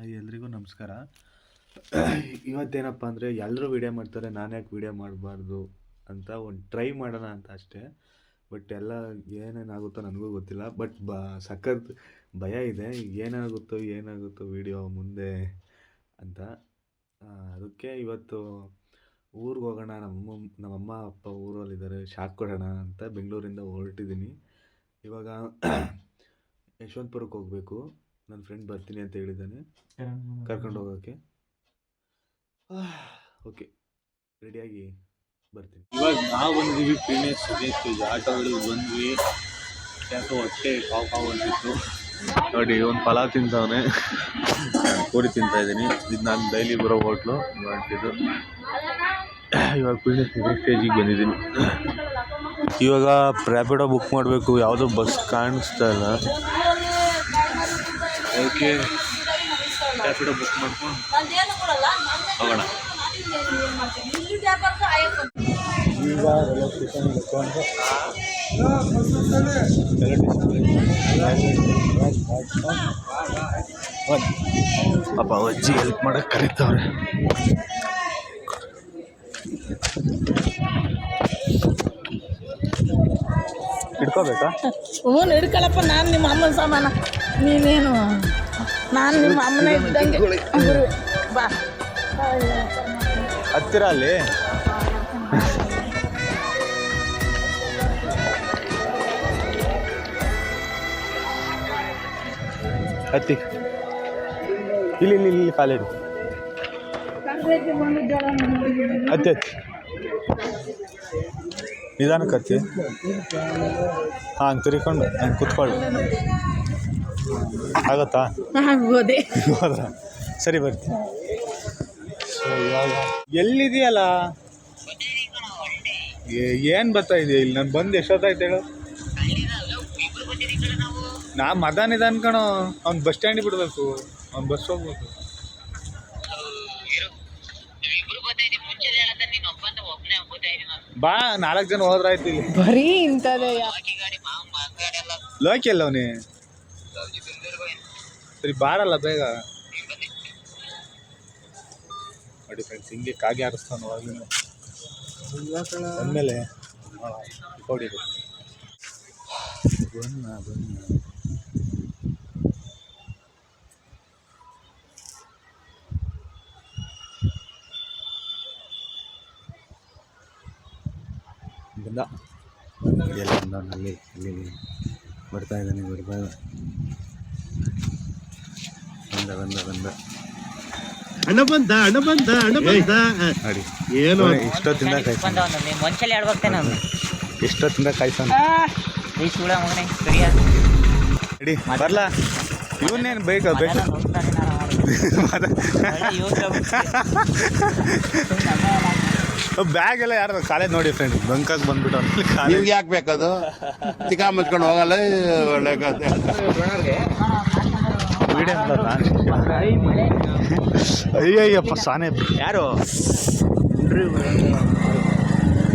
Hi, ಎಲ್ರಿಗೂ ನಮಸ್ಕಾರ. ಇವತ್ತೇನಪ್ಪ ಅಂದರೆ ಎಲ್ಲರೂ ವೀಡಿಯೋ ಮಾಡ್ತಾರೆ, ನಾನು ಯಾಕೆ ವೀಡಿಯೋ ಮಾಡಬಾರ್ದು ಅಂತ ಒಂದು ಟ್ರೈ ಮಾಡೋಣ ಅಂತ ಅಷ್ಟೇ. ಬಟ್ ಎಲ್ಲ ಏನೇನಾಗುತ್ತೋ ನನಗೂ ಗೊತ್ತಿಲ್ಲ. ಬಟ್ ಬ, ಸಖತ್ ಭಯ ಇದೆ. ಏನಾಗುತ್ತೋ ಏನಾಗುತ್ತೋ ವೀಡಿಯೋ ಮುಂದೆ ಅಂತ. ಅದಕ್ಕೆ ಇವತ್ತು ಊರಿಗೆ ಹೋಗೋಣ. ನಮ್ಮ ನಮ್ಮಮ್ಮ, ಅಪ್ಪ ಊರಲ್ಲಿದ್ದಾರೆ. ಶಾಕ್ ಕೊಡೋಣ ಅಂತ ಬೆಂಗಳೂರಿಂದ ಹೊರಟಿದ್ದೀನಿ ಇವಾಗ ಯಶವಂತಪುರಕ್ಕೆ ಹೋಗಬೇಕು. ನನ್ನ ಫ್ರೆಂಡ್ ಬರ್ತೀನಿ ಅಂತ ಹೇಳಿದ್ದಾನೆ. ಕರ್ಕೊಂಡು ಹೋಗೋಕೆ. ಓಕೆ ರೆಡಿಯಾಗಿ ಬರ್ತೀನಿ. ಇವಾಗ ನಾವು ಬಂದಿದ್ದೀವಿ ಪ್ರೀಮಿಯರ್ ಸುರೇಶ್ ಆಟೋಗಳಿಗೆ ಬಂದ್ವಿ. ಯಾಕೋ ಹೊಟ್ಟೆ ಕಾವು ಕಾವು ಅಂತಿತ್ತು ನೋಡಿ ಒಂದು ಫಲ ತಿಂತವನೆ ಪೂರಿ ತಿಂತಾ ಇದ್ದೀನಿ. ಇದು ನಾನು ಡೈಲಿ ಬರೋ ಹೋಟ್ಲು ಮಾಡ್ತಿದ್ದು. ಇವಾಗ ಪೀಣೆ ಸ್ಟೇಜಿಗೆ ಬಂದಿದ್ದೀನಿ. ಇವಾಗ ರ್ಯಾಪಿಡೋ ಬುಕ್ ಮಾಡಬೇಕು. ಯಾವುದೋ ಬಸ್ ಕಾಣಿಸ್ತಾ ಇಲ್ಲ. ಅದಕ್ಕೆ ರ್ಯಾಪಿಡೋ ಬುಕ್ ಮಾಡ್ಕೊಂಡು ಹೋಗೋಣ. ಈಗ ರೈಲ್ವೆ ಸ್ಟೇಷನ್ ಬಂದು ಪಾಪ ಅಜ್ಜಿ ಹೆಲ್ಪ್ ಮಾಡಕ್ಕೆ ಕರೀತಾವ್ರೆ. ಇಟ್ಕೋಬೇಕಾ ಹ್ಞೂ ಹಿಡ್ಕೊಳಪ್ಪ ನಾನು ನಿಮ್ಮ ಅಮ್ಮನ ಸಾಮಾನ. ನೀನೇನು? ನಾನು ನಿಮ್ಮ ಅಮ್ಮನ ಇದ್ದಂಗೆ. ಗುರು ಬಾ. ಹತ್ತಿರ ಅಲ್ಲಿ? ಹತ್ತಿ. ಇಲ್ಲಿ ಇಲ್ಲಿ ಇಲ್ಲಿ ಕಾಲೇಜು ಹತ್ತಿ ಹತ್ತಿ. ನಿಧಾನಕ್ಕೆ ಹತ್ತಿ. ಹಾಂ ತಿರ್ಕೊಂಡು ಹಂಗೆ ಕುತ್ಕೊಳ್ಳು ಆಗತ್ತಾ? ಆಗ್ಬೋದೆ. ಹೋದ್ರ ಸರಿ ಬರ್ತೀನಿ. ಸೊ ಇವಾಗ ಎಲ್ಲಿದೆಯಲ್ಲ ಏನು ಬರ್ತಾ ಇದೆಯಾ ಇಲ್ಲಿ? ನಾನು ಬಂದು ಎಷ್ಟೊತ್ತಾಯ್ತು ಹೇಳು. ನಾ ಮದಾನ್ ಇದೆ ಅನ್ಕಣೋ ಅವ್ನು ಬಸ್ ಸ್ಟ್ಯಾಂಡಿಗೆ ಬಿಡಬೇಕು. ಅವ್ನು ಬಸ್ ಹೋಗ್ಬೇಕು. ಬಾ ನಾಲ್ಕು ಜನ ಹೋದ್ರಾಯ್ತು ಇಲ್ಲಿ. ಬರೀ ಇಂಥದೇ ಲೋಕಿ ಅಲ್ಲ ಅವನೇ. ಸರಿ, ಬಾರಲ್ಲ ಬೇಗ. ನೋಡಿ ಫ್ರೆಂಡ್ಸ್ ಹಿಂಗೆ ಕಾಗೆ ಹಾರಿಸ್ತಾನೆ ಆಮೇಲೆ ಹೊಡಿದು ಬನ್ನ ಬನ್ನ. ಬಂದ. ಅಲ್ಲಿ ಅಲ್ಲಿ ಬರ್ತಾ ಇದ್ದಾನೆ, ಬರ್ತಾ ಬಂದ ಬಂದ ಬಂದ. ಹಣ ಬಂದ ಅಣ್ಣ ಬಂದ ಅಣ್ಣ ಬಂದ. ನೋಡಿ ಏನು? ಇಷ್ಟೊತ್ತಿಂದ ಬಂದವನು ನೀನು ಒಂದ್ಸಲ ಹೇಳ್ಬೇಕ್ತೇನೆ ಕಾಯ್ತಾನೆ ಈ ಸುಳ ಮಗನೇ ಸರಿಯಾ? ನಡಿ ಇವನ್ನೇನು ಬೇಕಾ ಬೈಕ್? ಬ್ಯಾಗ್ ಎಲ್ಲ ಯಾರು ಕಾಲೇಜ್ ನೋಡಿ ಫ್ರೆಂಡ್ ಬಂಕಾಗಿ ಬಂದ್ಬಿಟ್ಟು ಅಲ್ಲಿ ಕಾಲೇಜ್ ಯಾಕೆ ಬೇಕದು? ತಿಕಾ ಮುಚ್ಕೊಂಡು ಹೋಗಲ್ಲ ಒಳ್ಳೆ ಅಂತ ಅಯ್ಯಯ್ಯಪ್ಪ ಸಾನೆ. ಯಾರು?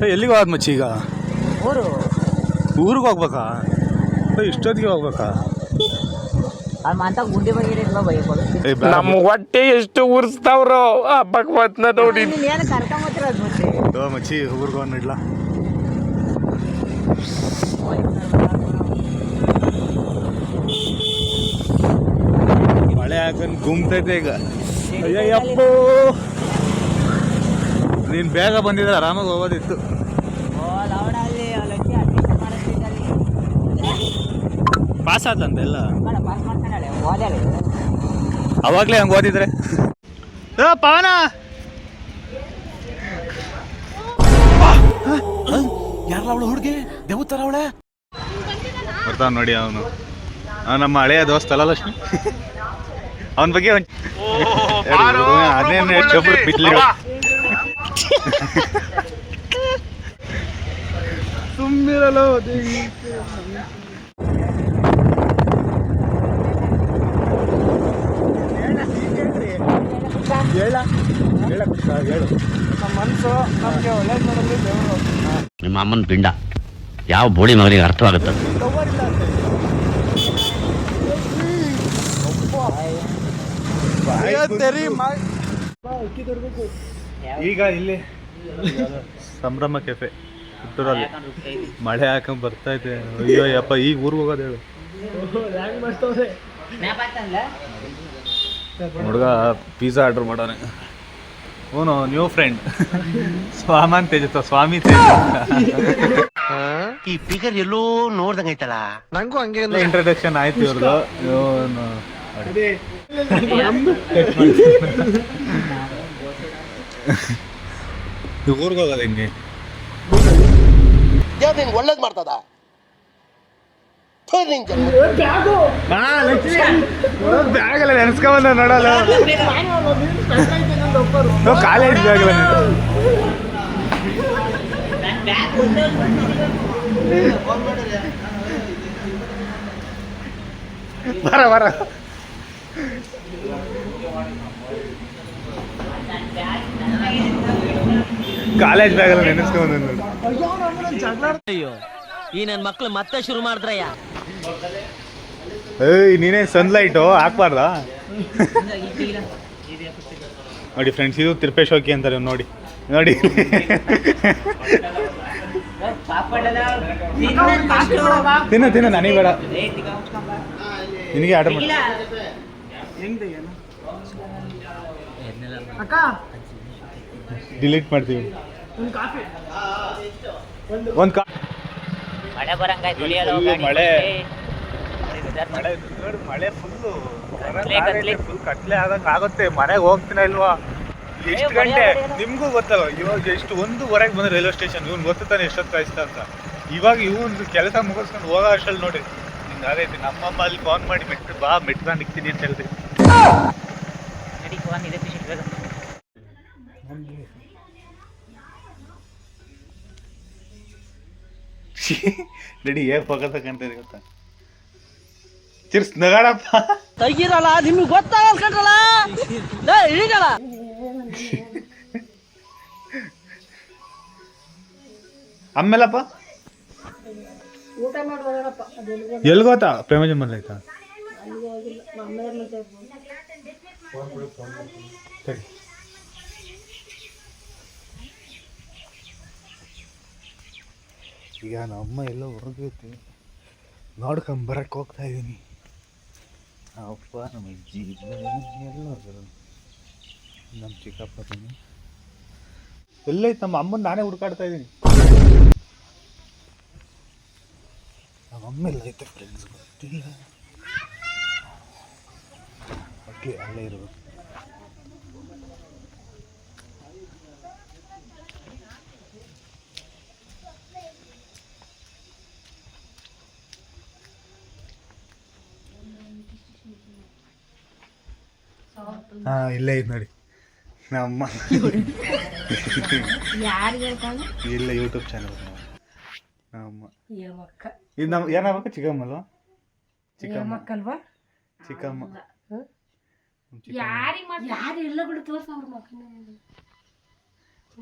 ಎಲ್ಲಿಗೆ ಹೋದ್ ಮಚ್ಚಿ ಈಗ? ಊರು? ಊರಿಗೆ ಹೋಗ್ಬೇಕಾ? ಇಷ್ಟೊತ್ತಿಗೆ ಹೋಗ್ಬೇಕಾ? ನಮ್ಮ. ಹೊಟ್ಟೆ ಎಷ್ಟು ಉರ್ಸ್ತಾವ್ರೋ ಭಗವತ್ನ ನೋಡಿ. ಮಚ್ಚಿ? ಊರಿಗೆ ಹೋಗ್ ಹಾಕೊಂಡು ಗುಮ್ತೈತೆ ಈಗ. ಅಯ್ಯಪ್ಪೋ ನೀನು ಬೇಗ ಬಂದಿದ್ರೆ ಆರಾಮಾಗಿ ಹೋಗೋದಿತ್ತು. ಪಾಸ್ ಆತಂತೆ ಎಲ್ಲ? ಅವಾಗ್ಲೇ ಹಂಗೆ ಓದಿದ್ರೆ. ಏ ಪವನ! ಯಾರಲ್ಲ ಅವಳು ಹುಡುಗಿ? ದೇವತರ ಅವಳೆ? ಬರ್ತಾವ ನೋಡಿ ಅವನು. ನಮ್ಮ ಹಳೆಯ ದೋಸ್ತ ಅಲ್ಲ ಲಕ್ಷ್ಮಿ ಅವನ ಬಗ್ಗೆ ಅದೇನು ಚೊಬ್ರು ಬಿಡ್ಲಿ ಸುಮ್ಮಿರಲ್ಲ ಹೇಳ ಹೇಳ ಹೇಳು. ನಿಮ್ಮ ಅಮ್ಮನ ಪಿಂಡ ಯಾವ ಬೋಳಿ ಮಗನಿಗೆ ಅರ್ಥವಾಗುತ್ತೆ? ಈಗ ಇಲ್ಲಿ ಸಂಭ್ರಮ ಕೆಫೆ ಪುತ್ತೂರಲ್ಲಿ. ಮಳೆ ಹಾಕೊಂಡ್ ಬರ್ತಾ ಇದೆ. ಅಯ್ಯೋ ಯಪ್ಪ ಈಗ ಊರಿಗೆ ಹೋಗೋದು ಹೇಳು. ಹುಡುಗ ಪಿಜ್ಜಾ ಆರ್ಡರ್ ಮಾಡೋಣ ಓನು ನ್ಯೂ ಫ್ರೆಂಡ್ ಸ್ವಾಮನ್ ತೇಜಸ್ವ ಸ್ವಾಮಿ ತೇಜ ಈ ಫಿಗರ್ ಎಲ್ಲೋ ನೋಡ್ದಂಗೈತಲ್ಲ ಇಂಟ್ರಡಕ್ಷನ್ ಆಯ್ತು ಇವ್ರದ್ದು ಊರಿಗೆ ಹೋಗೋದು ಹಿಂಗೆ? ದೇವ್ರು ನಿಂಗೆ ಒಳ್ಳೇದ್ ಮಾಡ್ತದ. ಬ್ಯಾಗಲ್ಲ ನೆನೆಸ್ಕೊಂಬಂದ ನೋಡಲ್ಲ ಕಾಲೇಜ್ ಬ್ಯಾಗಲ್ಲ ಬರ ಬರ. ಕಾಲೇಜ್ ಬ್ಯಾಗಲ್ಲ ನೆನೆಸ್ಕೊಂಬಂದ ಅಯ್ಯೋ ಈ ನನ್ ಮಕ್ಳು ಮತ್ತೆ ಶುರು ಮಾಡಿದ್ರಯ್ಯ. ಏಯ್ ನೀನೇ ಸನ್ಲೈಟು ಹಾಕ್ಬಾರ್ದ? ನೋಡಿ ಫ್ರೆಂಡ್ಸ್ ಇದು ತಿರುಪೇಶೋಕಿ ಅಂತಾರೆ ಇವ್ನು ನೋಡಿ. ನೋಡಿ. ತಿನ್ನ ತಿನ್ನ ನನಗೆ ಬೇಡ. ನಿನಗೆ ಆರ್ಡರ್ ಮಾಡಿ. ಡಿಲೀಟ್ ಮಾಡ್ತೀವಿ. ಒಂದು ಕಾ ಮಳೆ ಬರಂಗಾಯ್ತು ಮಳೆ. ಮಳೆ ಫುಲ್ಲು. ಫುಲ್ ಕತ್ಲೆ ಆದಂಗೆ ಆಗುತ್ತೆ. ಮನೆಗೆ ಹೋಗ್ತೀನ ಇಲ್ವಾ? ಎಷ್ಟು ಗಂಟೆ. ನಿಮ್ಗೂ ಗೊತ್ತಲ್ಲ ಇವಾಗ ಎಷ್ಟು ಒಂದುವರೆಗೆ ಬಂದ್ರೆ ರೈಲ್ವೆ ಸ್ಟೇಷನ್ ಇವ್ನು ಗೊತ್ತಾನೆ ಎಷ್ಟೊತ್ತು ಕಾಯಿಸ್ತಾ ಅಂತ. ಇವಾಗ ಇವನು ಕೆಲಸ ಮುಗಿಸ್ಕೊಂಡು ಹೋಗೋ ಅಷ್ಟಲ್ಲಿ ನೋಡಿ. ನಿಂಗೆ ಆಗೈತಿ ನಮ್ಮಮ್ಮ ಅಲ್ಲಿ ಫೋನ್ ಮಾಡಿ ಮೆಟ್ಟು ಬಾ ಮೆಟ್ಕೊಂಡು ಇಕ್ತೀನಿ ಅಂತ ಹೇಳಿದ್ರಿ ಬೇಗ. ರೆಡಿ ಹೇಗೆ ಫೋಕಸ್ ಅಂತ ಗೊತ್ತಾ? ಚಿರ್ಸ್ ನಗಾಡಪ್ಪ. ತೆಗಿರಲ್ಲ ನಿಮ್ಗೆ ಗೊತ್ತಾಗಲ್ಲ ಕಣ್ರಲ್ಲ? ಇಳಿಗಲ್ಲ. ಆಮೇಲಪ್ಪ ಎಲ್ಲಿ ಗೊತ್ತಾ? ಪ್ರೇಮಜ ಮನೆ ಆಯ್ತಾ? ಸರಿ. ಈಗ ನಮ್ಮ ಅಮ್ಮ ಎಲ್ಲ ಹೊರಗೈತಿ. ನೋಡ್ಕೊಂಬರಕ್ಕೆ ಹೋಗ್ತಾ ಇದ್ದೀನಿ ಅಪ್ಪ, ನಮ್ಮ ಅಜ್ಜಿ ಎಲ್ಲರೂ. ನಮ್ಮ ಚಿಕ್ಕಪ್ಪ ಎಲ್ಲೈತೆ ನಮ್ಮ ಅಮ್ಮನ ನಾನೇ ಹುಡ್ಕಾಡ್ತಾ ಇದ್ದೀನಿ ನಮ್ಮ ಅಮ್ಮ ಎಲ್ಲ ಐತೆ ಫ್ರೆಂಡ್ಸ್ ಗೊತ್ತಿಲ್ಲ ಅಲ್ಲೇ ಇರೋದು ಹಾಂ ಇಲ್ಲೇ ಐತೆ ನೋಡಿ. ನಮ್ಮ ಇಲ್ಲ ಯೂಟ್ಯೂಬ್ ಚಾನಲ್ ನಮ್ಮ ಇದು ನಮ್ಮ ಏನಾಗಬೇಕು ಚಿಕ್ಕಮ್ಮ ಅಲ್ವಾ? ಚಿಕ್ಕಮ್ಮ. ಅಲ್ವಾ? ಚಿಕ್ಕಮ್ಮ. ಯಾರು ಎಲ್ಲ ಬಿಡು ತೋರ್ಸ ಅವ್ರ ಮಕ್ಕನ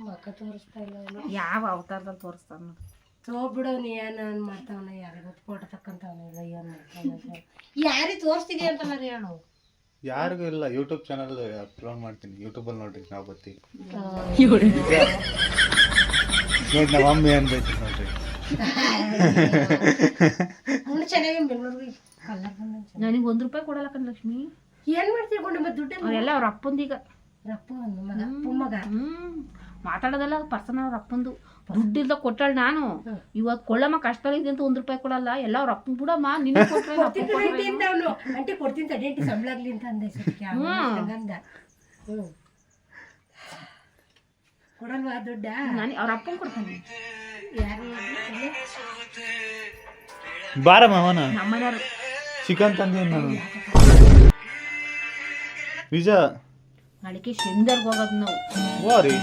ಮಕ್ಕ ತೋರಿಸ್ತಾ ಇಲ್ಲ ಯಾವ ಅವತಾರದಲ್ಲಿ ತೋರಿಸ್ತಾನ ತೋಬಿಡು ನೀ ಏನು ಮಾಡ್ತಾವನ ಯಾರಿಗೂ ಫೋಟೋ ತಕ್ಕಂತಾವನ ಇಲ್ಲ ಏನು ಮಾಡ್ತಾವನ ಯಾರಿಗೆ ತೋರಿಸ್ತಿದ್ಯಾ ಅಂತ ಹೇಳು ಯಾರಿಗೂ ಇಲ್ಲ. ಯೂಟ್ಯೂಬ್ ಚಾನಲ್ ಅಪ್ಲೋಡ್ ಮಾಡ್ತೀನಿ. ಯೂಟ್ಯೂಬಲ್ಲಿ ನೋಡ್ರಿ ನಾವು ಬರ್ತೀವಿ. ನೋಡಿ ನಮ್ಮ ಮಮ್ಮಿ ಅನ್ಬೇಕು ನೋಡ್ರಿ. ನನಗೆ ಒಂದು ರೂಪಾಯಿ ಕೊಡಲ್ಲ ಕಣ್ ಲಕ್ಷ್ಮಿ. ಏನು ಮಾಡ್ತೀವಿ ಕೊಂಡು ಮತ್ತೆ ದುಡ್ಡು ಅವರೆಲ್ಲ ಅವ್ರ ಅಪ್ಪಂದೀಗ ರಪ್ಪ ಒಂದು ಮಗ ಅಪ್ಪ ಮಗ. ಹ್ಮ್ ಮಾತಾಡೋದೆಲ್ಲ ಪರ್ಸನ್ ಅವ್ರ ಅಪ್ಪಂದು. ದುಡ್ಡಿಲ್ದ ಕೊಟ್ಟಳು ನಾನು. ಇವಾಗ ಕೊಳ್ಳಮ್ಮ ಕಷ್ಟದಲ್ಲಿ ಅಂತ ಒಂದ್ ರೂಪಾಯಿ ಕೊಡಲ್ಲ ಎಲ್ಲ ಅವ್ರ ಅಪ್ಪನ ಬಿಡಮ್ಮ ನಿನ್ನ ಕೊಟ್ರೆ ಕೊಡ್ತೀನಿ ತಡಿ ಅಂಟಿ ಸಂಬಳ ಆಗ್ಲಿ ಅಂತ ಅಂದೆ ಸತ್ಯ ಹಂಗಂದ ಹ್ಞೂ ಕೊಡಲ್ವಾ ದುಡ್ಡ? ನಾನು ಅವ್ರ ಅಪ್ಪನ್ ಕೊಡ್ತಾನೆ. ಯಾರು ಬಾರಮ್ಮ ಅವನ ನಮ್ಮನೆಯವ್ರು ಚಿಕನ್ ತಂದೆ ನಾನು. ನಿಜ ಅಡಿಕೆ ಶೆಂದರ್ಗೆ ಹೋಗೋದು ನಾವು. ಓ ರೀ.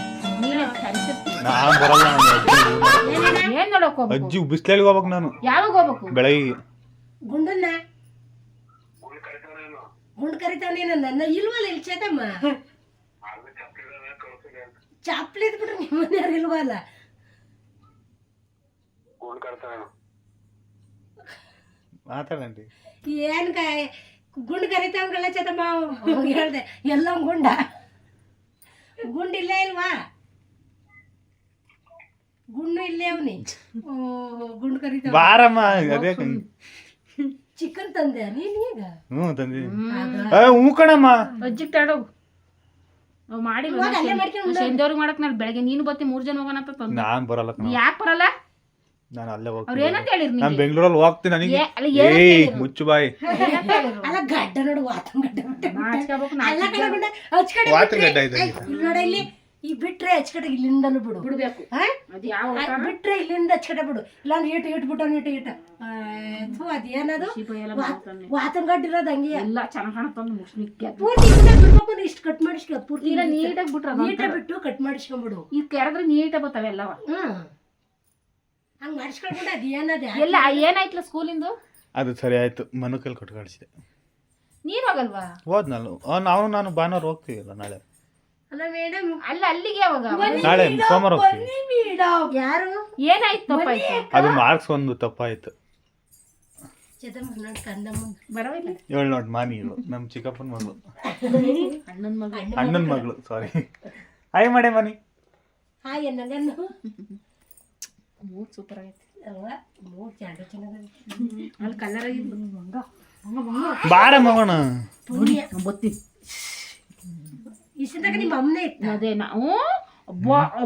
ನೀನೇ ಕರಿಸಿರ್ತೀನಿ ನಾನು ಬರಲ್ಲ ನಾನು ಅಜ್ಜಿ. ಏನ್ ನೋಡಕ್ ಹೋಗ್ಬೇಕು ಅಜ್ಜಿ ಬಿಸ್ಲಲ್ಲಿ ಹೋಗ್ಬೇಕು ನಾನು. ಯಾವಾಗ ಹೋಗ್ಬೇಕು? ಬೆಳಗ್ಗೆ. ಗುಂಡನ್ನ? ಗುಂಡು ಕರಿತಾವ ನೀನು ನನ್ನ ಇಲ್ವಲ್ಲ ಇಲ್ಲಿ ಚೇತಮ್ಮ? ಚಾಪ್ಲಿ ಬಿಟ್ರೆ ನಿಮ್ಮ ಮನೆಯವ್ರು ಇಲ್ವಲ್ಲ? ಮಾತಾಡಂడి ಏನ್ ಕಾಯ್ ಗುಂಡು ಕರಿತಾವಲ್ಲ ಚೇತಮ್ಮ ಹೇಳ್ದೆ ಎಲ್ಲ ಗುಂಡ. ಗುಂಡು ಇಲ್ಲೇ ಇಲ್ವಾ? ಗುಂಡು ಇಲ್ಲೇ ಅವನಿ. ಗುಂಡು ಕರಿತಾವ. ಬಾರಮ್ಮ ಅದೇ ಚಿಕನ್ ತಂದೆ ನೀನ್ ಈಗ? ಹ್ಞೂ ತಂದಿ. ಹ್ಞೂ ಕಣಮ್ಮ. ಅಜ್ಜಿಗೆ ತಡೋಗು ನಾವು ಮಾಡಿ ಸಂಜೆವ್ರಿಗೆ ಮಾಡಕ್ ನಾನು ಬೆಳಗ್ಗೆ ನೀನು ಬತ್ತಿ ಮೂರು ಜನ ಹೋಗೋಣ ಅಂತ ತಂದೆ. ನಾನ್ ಬರಲ್ಲ ಯಾಕೆ ಬರಲ್ಲ? ನಾನು ಅಲ್ಲೇ ಅವ್ರು ಹೋಗ್ತೀನಿ ಏನಂತ ಹೇಳಿರ್ ನಾನು ಬೆಂಗಳೂರಲ್ಲಿ ಹೋಗ್ತೀನಿ ನನಗೆ ಏ- ಏಯ್ ಮುಚ್ಚು ಬಾಯಿ. ಹೇಳಿದ್ರು? ಅಲ್ಲ ಗಡ್ಡ ನೋಡು ವಾತನ್ ಗಡ್ಡ ಅಲ್ಲ ಕಡೆ ವಾತಂ ಹಚ್ ಕಡೆ ವಾತನ್ ಬಿಟ್ರೆ- ಗಡ್ಡ ಇದೆ. ನೋಡಿ ಇಲ್ಲಿ. ಈ ಬಿಟ್ರೆ ಹಚ್ ಇಲ್ಲಿಂದನು ಇಲ್ಲಿಂದಲೂ ಬಿಡು. ಬಿಡಬೇಕು? ಅದು ಯಾವ ಬಿಟ್ರೆ ಇಲ್ಲಿಂದ ಹಚ್ ಬಿಡು. ಇಲ್ಲಾಂದ್ರೆ ಇಟ್ಟು ಇಟ್ಟು ಬಿಟ್ಟು ಇಟ್ಟು ಇಟ್ಟು ಥೂ ಅದೇನದು? ಶಿಪ ಎಲ್ಲ ವಾತನ್ ಗಡ್ಡ ಇರೋದು ಹಂಗೆ. ಎಲ್ಲ ಚೆನ್ನಾಗಿ ಕಾಣತ್ತಂದು ಮುಸ್ಲಿಕ್ಕೆ ಪೂರ್ತಿ ಬಿಡ್ಬೇಕು ಇಷ್ಟು ಕಟ್ ಮಾಡಿಸ್ಕೊ ಪೂರ್ತಿ ಇಲ್ಲ ನೀಟಾಗಿ ಬಿಟ್ರೆ ನೀಟಾಗಿ ಬಿಟ್ಟು ಕಟ್ ಮಾಡಿಸ್ಕೊಂಬಿಡು. ಈ ಕೆರೆದ್ರೆ ನೀಟಾಗಿ ಬರ್ತಾವೆ ಎಲ್ಲವ? ಹ್ಮ್. ಹಂಗ್ ಮಾಡಿಸ್ಕೊಂಡ್ಬಿಟ್ಟು ಅದು ಏನದೆ ಎಲ್ಲ ಏನಾಯ್ತಲ್ಲ ಸ್ಕೂಲಿಂದು? ಅದು ಸರಿ ಆಯ್ತು. ಮನುಕಲ್ ಕೈಲಿ ಕೊಟ್ಟು ಕಳಿಸಿದೆ ನೀನು ಹೋಗಲ್ವಾ? ಹೋದ್ನಲ್ಲ. ನಾವು ನಾನು ಭಾನುವಾರ ಹೋಗ್ತೀವಿ ನಾಳೆ. ಅಲ್ಲ ಮೇಡಮ್ ಅಲ್ಲ ಅಲ್ಲಿಗೆ ಯಾವಾಗ? ನಾಳೆ ಸೋಮವಾರ ಹೋಗ್ತೀವಿ ಯಾರು? ಏನಾಯ್ತು ತಪ್ಪಾಯ್ತು? ಅದು ಮಾರ್ಕ್ಸ್ ಒಂದು ತಪ್ಪಾಯ್ತು. ಬರವಿಲ್ಲ? ಏಳು ನೋಡಿ ಮಾನಿ ಇಳು ನಮ್ಮ ಚಿಕ್ಕಪ್ಪನ ಮಗಳು. ಅಣ್ಣನ ಮಗಳು. ಅಣ್ಣನ ಮಗಳು. ಸಾರಿ ಹಾಯ್ ಮಾಡೆ ಮನಿ. ಹಾಯ್ ಅನ್ನಗನ್ನು ಮೂರು ಸೂಪರ್ ಆಗೈತೆ. ಮೂರು ಚೆನ್ನಾಗಿ ಅಲ್ಲಿ ಕಲರ್ ಆಗಿದ್ದು. ಬಾರ ಮಗೋಣ ಬತ್ತಿ ಇಷ್ಟದಾಗ ನಿಮ್ಮ ಅಮ್ಮನೇ ಇತ್ತ? ಅದೇ ನಾವು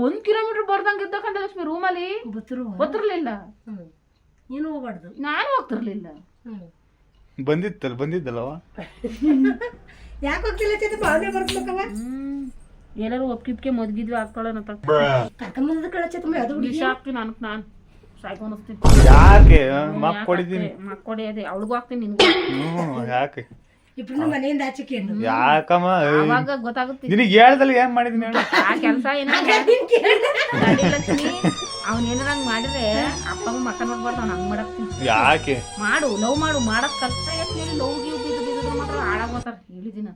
ಒಂದ್ ಕಿಲೋಮೀಟರ್ ಬರ್ದಂಗ ಇದ್ದ ಲಕ್ಷ್ಮಿ ರೂಮಲ್ಲಿ. ಬುತ್ತರು ಗೊತ್ತಿರ್ಲಿಲ್ಲ. ಹ್ಮ್. ನೀನು ಹೋಗ್ಬಾರ್ದು. ನಾನು ಹೋಗ್ತಿರ್ಲಿಲ್ಲ. ಬಂದಿತ್ತಲ್ಲ ಬಂದಿದ್ದಲ್ಲವ? ಯಾಕೆ ಹೋಗ್ತಿಲ್ಲ ಚೇತ ಅವನೇ ಬರ್ಬೇಕವ? ಎಲ್ಲರೂ ಒಪ್ಕಿಪ್ಕೆ ಮದ್ಗಿದ್ವಿ ಹಾಕೊಳ್ಳೋಣ ಕರ್ಕೊಂಬಂದ ಕಡೆ ಚೇತ ಅದು ವಿಷ ಹಾಕ್ತೀನಿ ನನಗ್ ನಾನು. ಸಾಯ್ಕೊಂಡು ಹೋಗ್ತೀನಿ. ಯಾಕೆ? ಮಕ್ ಕೊಡಿದ್ದೀನಿ. ಮಕ್ಕೊಡಿ ಅದೇ ಅವಳಿಗೂ ಹಾಕ್ತೀನಿ ನಿನ್ಗೂ. ಯಾಕೆ? ಇಬ್ರು ಮನೆಯಿಂದ ಏನು ಯಾಕಮ್ಮ. ಅವಾಗ ಗೊತ್ತಾಗುತ್ತೆ. ನಿನಗೆ ಹೇಳ್ದಲ್ಲ ಏನ್ ಮಾಡಿದೀನಿ ಹೇಳು? ಆ ಕೆಲಸ ಲಕ್ಷ್ಮಿ ಅವ್ನ ಏನಾರ ಹಂಗ್ ಮಾಡಿದ್ರೆ ಅಪ್ಪ ಅಮ್ಮ ಮಕ್ಕ ನೋಡ್ಬಾರ್ದು ಅವ್ನು ಹಂಗ್ ಮಾಡಕ್ತೀನಿ. ಯಾಕೆ? ಮಾಡು ಲವ್ ಮಾಡು ಮಾಡಕ್ ಕಲ್ತ ಹೇಳಿ ಲವ್ ಗಿವ್ ಬಿದ್ದು ಬಿದ್ದು ಮಾತ್ರ ಹಾಳಾಗೋತಾರ ಹೇಳಿದಿನ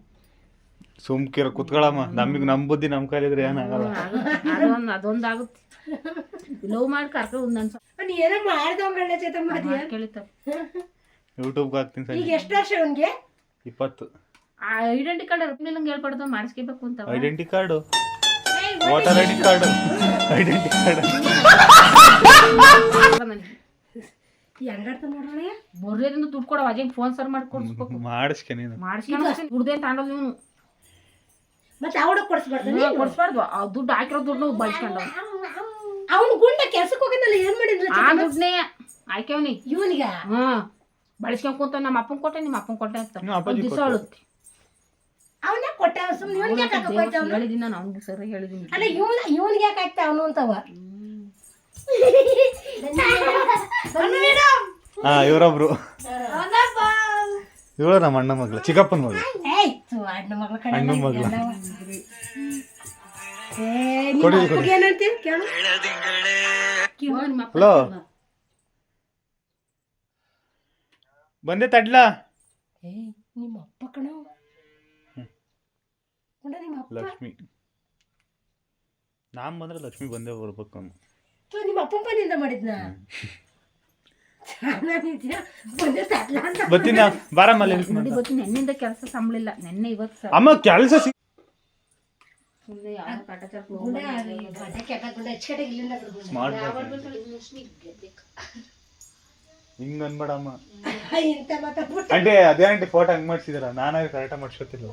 ಸುಮ್ಕಿರ ಕುತ್ಕೊಳಮ್ಮ. ನಮಗೆ ನಮ್ ಬುದ್ಧಿ ನಮ್ ಕೈಲಿದ್ರೆ ಏನಾಗಲ್ಲ ಅದೊಂದು ಅದೊಂದು ಆಗುತ್ತೆ. ಲವ್ ಮಾಡಿ ಕರ್ಕೊಂಡು ಒಂದೊಂದು ನೀ ಏನೋ ಮಾಡ್ದವಂಗಳ್ಳ ಜೊತೆ ಮಾಡಿ ಕೇಳಿತ ಯೂಟ್ಯೂಬ್ಗೆ ಹಾಕ್ತೀನಿ ಈಗ ಎಷ್ಟು ವರ್ಷ ಅವನ್ಗೆ? ಇಪ್ಪತ್ತು. ಆ ಐಡೆಂಟಿ ಕಾರ್ಡ್ ಇರ್ಲಿಲ್ಲ ಹೇಳ್ಬಾರ್ದು ಮಾಡಿಸ್ಕೋಬೇಕು ಅಂತ. Identity card voter ID card card identity card ಹೆಂಗಾಡ್ತ ಬರ್ಲೇದಿಂದ ದುಡ್ಡು ಕೊಡೋ ಫೋನ್ ಸರ್ ಮಾಡಿ ಕೊಡ್ಸ್ಬೇಕು. ಮಾಡಿಸ್ಕೆ ನೀನು. ಮಾಡಿಸ್ಕೊಂಡು ದುಡ್ದೇ ತಗೊಂಡೋದ್ ಇವನು. ಮತ್ತೆ ಅವಡ ಕೊಡ್ಸ್ಬಾರ್ದು ಕೊಡ್ಸ್ಬಾರ್ದು. ಆ ದುಡ್ಡು ಹಾಕಿರೋ ದುಡ್ಡು ಅವನು ಗುಂಡ ಕೆಲ್ಸಕ್ಕೆ ಹೋಗಿದ್ದಲ್ಲ ಏನ್ ಮಾಡಿದ್ರು ಆ ದುಡ್ಡನ್ನೇ ಇವನಿಗ? ಹ್ಮ್. ಬಳಸ್ಕೊಂಡ್ ಕುಂತ ನಮ್ಮ ಅಪ್ಪನ್ ಕೊಟ್ಟೆ ನಿಮ್ಮ ಅಪ್ಪನ್ ಕೊಟ್ಟೆ ಅಂತ. ಅಪ್ಪಾಜಿ ದಿವಸ ಕೊಟ್ರು. ಅಳುತ್ತೆ ಅವನೇ ಕೊಟ್ಟೆ? ಇವನಿಗೆ ಯಾಕೆ ಹಾಕೋಯ್ತ ಅವನು? ಹೇಳಿದೀನಿ ನಾನು ಅವ್ನಿಗೆ ಸರಿ ಹೇಳಿದ್ದೀನಿ ಅಲ್ಲ ಇವನ್ ಇವನ್ಗೆ ಯಾಕೆ ಆಗ್ತಾ ಅವನು ಅಂತವ? ಹಾ ಇವರೊಬ್ರು. ಇವಳು ನಮ್ಮ ಅಣ್ಣ ಮಗಳು ಚಿಕ್ಕಪ್ಪನ ಮಗಳು. ಏಯ್ ಥು, ಅಣ್ಣ ಮಗಳ ಕಡೆ ಕೊಡಿ, ಏನಂತೀವಿ ಕೇಳು. ಹಲೋ ಇಲ್ವಾ? ಬಂದೆ ತಡ್ಲಾ. ಏ ನಿಮ್ಮ ಅಪ್ಪ ಕಣ. ಗುಂಡ ನಿಮ್ಮ ಅಪ್ಪ? ಲಕ್ಷ್ಮಿ. ನಾನ್ ಬಂದ್ರೆ ಲಕ್ಷ್ಮಿ ಬಂದೇ ಬರ್ಬೇಕು ಅವ್ನು. ಥು, ನಿಮ್ಮ ಅಪ್ಪನ ಮನೆಯಿಂದ ಮಾಡಿದ್ನ? ಚೆನ್ನಾಗಿದ್ಯಾ ಬಂದೆ ತಟ್ಲ ಅಂತ. ಬತ್ತೀನ ಬಾರಮ್ಮ ಅಲ್ಲಿ ನೋಡಿ ಗೊತ್ತು ನೆನ್ನಿಂದ ಕೆಲಸ ಸಂಬಳಿಲ್ಲ. ನೆನ್ನೆ ಇವತ್ತು ಸರ್ ಅಮ್ಮ ಕೆಲಸ ಸಿ ಸುಮ್ಮನೆ ಯಾವ ಕಾಟಾಚಾರಕ್ಕೆ ಗುಂಡ ಹೋಗ್ಬಾರ್ದು. ಈ ಗಡ್ಡೆ ಕೆಟ್ಟ ಗುಂಡ ಹೆಚ್ಚು ಇಲ್ಲಿಂದ. ಹಿಂಗ್ ಅನ್ಬೇಡಮ್ಮ. ಇಂಥ ಮಾತಾಡ್ಬಿಟ್ಟು ಆಂಟಿ ಅದೇ ಆಂಟಿ ಫೋಟೋ ಹಂಗ್ ಮಾಡ್ಸಿದಾರ? ನಾನಾಗಿ ಕರೆಕ್ಟ್ ಮಾಡ್ಸ್ಕೊತಿಲ್ಲ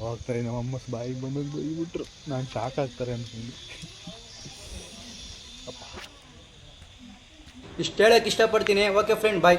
ಹೋಗ್ತಾರೆ ನಮ್ಮ ಅಮ್ಮ ಬಾಯಿಗೆ ಬಂದಾಗ ಬೈಬಿಟ್ರು. ನಾನು ಶಾಕ್ ಆಗ್ತಾರೆ ಅನ್ಕೊಂಡು ಇಷ್ಟು ಹೇಳಕ್ಕೆ ಇಷ್ಟಪಡ್ತೀನಿ. Okay friend bye